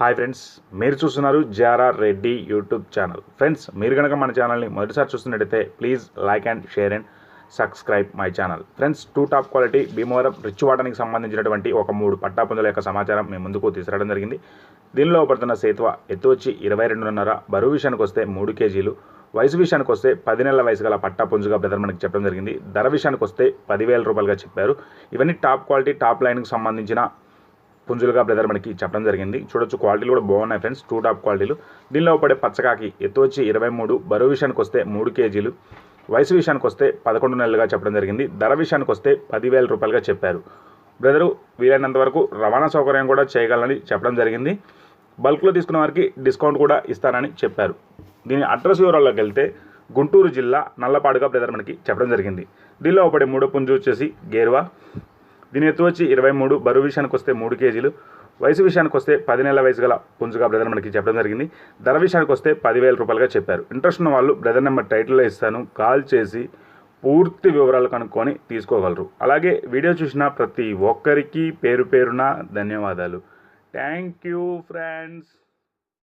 Hi friends మీరు చూస్తున్నారు Zara Reddy YouTube channel friends మీరు కనుక మన ఛానల్ని మొదటిసారి చూస్తున్నట్టయితే please like and share and subscribe my channel friends to top quality Bhimavaram rich వాటానికి సంబంధించినటువంటి ఒక మూడు పట్టాపుంజల యొక్క సమాచారం మేము ముందుకు తీసుకురావడం జరిగింది. దీనిలో పడుతున్న సేతువ ఎత్తు వచ్చి ఇరవై రెండున్నర బరువు విషయానికి వస్తే మూడు కేజీలు వయసు విషయానికి వస్తే పది నెలల వయసు గల పట్టా పుంజుగా బ్రదర్ మనకి చెప్పడం జరిగింది. ధర విషయానికి వస్తే పదివేల రూపాయలుగా చెప్పారు. ఇవన్నీ టాప్ క్వాలిటీ టాప్ లైన్కి సంబంధించిన పుంజులుగా బ్రదర్ మనకి చెప్పడం జరిగింది. చూడొచ్చు క్వాలిటీలు కూడా బాగున్నాయి ఫ్రెండ్స్ టూ టాప్ క్వాలిటీలు దీనిలో పడే పచ్చకాకి ఎత్తు వచ్చి ఇరవై మూడు బరువు విషయానికి వస్తే మూడు కేజీలు. వయసు విషయానికి వస్తే పదకొండు నెలలుగా చెప్పడం జరిగింది. ధర విషయానికి వస్తే పదివేల రూపాయలుగా చెప్పారు. బ్రదరు వీలైనంత వరకు రవాణా సౌకర్యం కూడా చేయగలని చెప్పడం జరిగింది. బల్క్లో తీసుకున్న వారికి డిస్కౌంట్ కూడా ఇస్తానని చెప్పారు. దీని అడ్రస్ వివరాల్లోకి వెళ్తే గుంటూరు జిల్లా నల్లపాడుగా బ్రదర్ మనకి చెప్పడం జరిగింది. దీనిలో ఒకటి మూడో పుంజు వచ్చేసి గేరువా. దీని ఎత్తు వచ్చి ఇరవై మూడు బరువు విషయానికి వస్తే మూడు కేజీలు వయసు విషయానికి వస్తే పది నెలల వయసు గల పుంజుగా బ్రదర్ మనకి చెప్పడం జరిగింది. ధర విషయానికి వస్తే పదివేల రూపాయలుగా చెప్పారు. ఇంట్రెస్ట్ ఉన్న వాళ్ళు బ్రదర్ నెంబర్ టైటిల్లో ఇస్తాను కాల్ చేసి పూర్తి వివరాలు కనుక్కొని తీసుకోగలరు. అలాగే వీడియో చూసిన ప్రతి ఒక్కరికి పేరు పేరున ధన్యవాదాలు. Thank you friends